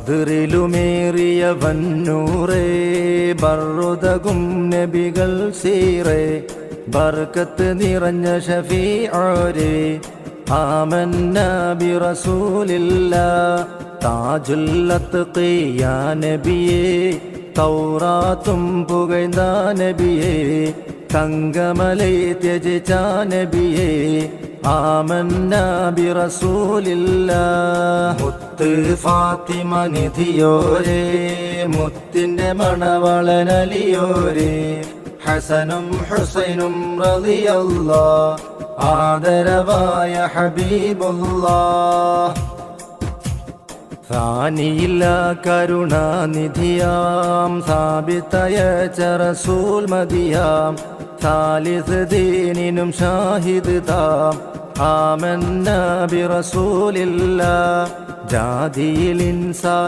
ബദറിലുമേറിയ വന്നൂറേ ബറുതകും നബികൾ സീറേ ബർക്കത്ത് നിറഞ്ഞ ഷഫീഅരേ ആമന്ന ബിറസൂലില്ല താജുല്ലത്ത് ഖിയാ നബിയേ തൗറാത്തും പുകഴ്ന്ന നബിയേ തങ്കമലൈ ത്യജിച്ച നബിയേ ആമന്ന ബിറസൂലില്ല മുത്ത് ഫാത്തിമ നിധിയോരേ മുത്തിന്റെ മണവളനലിയോരേ. ഹസനും ഹുസൈനും റളിയല്ലാ ആദരവായ ഹബീബുല്ലാ ാനിയില്ല കരുണാനിധിയാം സാബിത്തയ ചറസൂൽ മതിയാം. ദീനിനും ഷാഹിദ് താം. ആമന്ന ബിറസൂലില്ല ജാതിയിൽ ഇൻസാ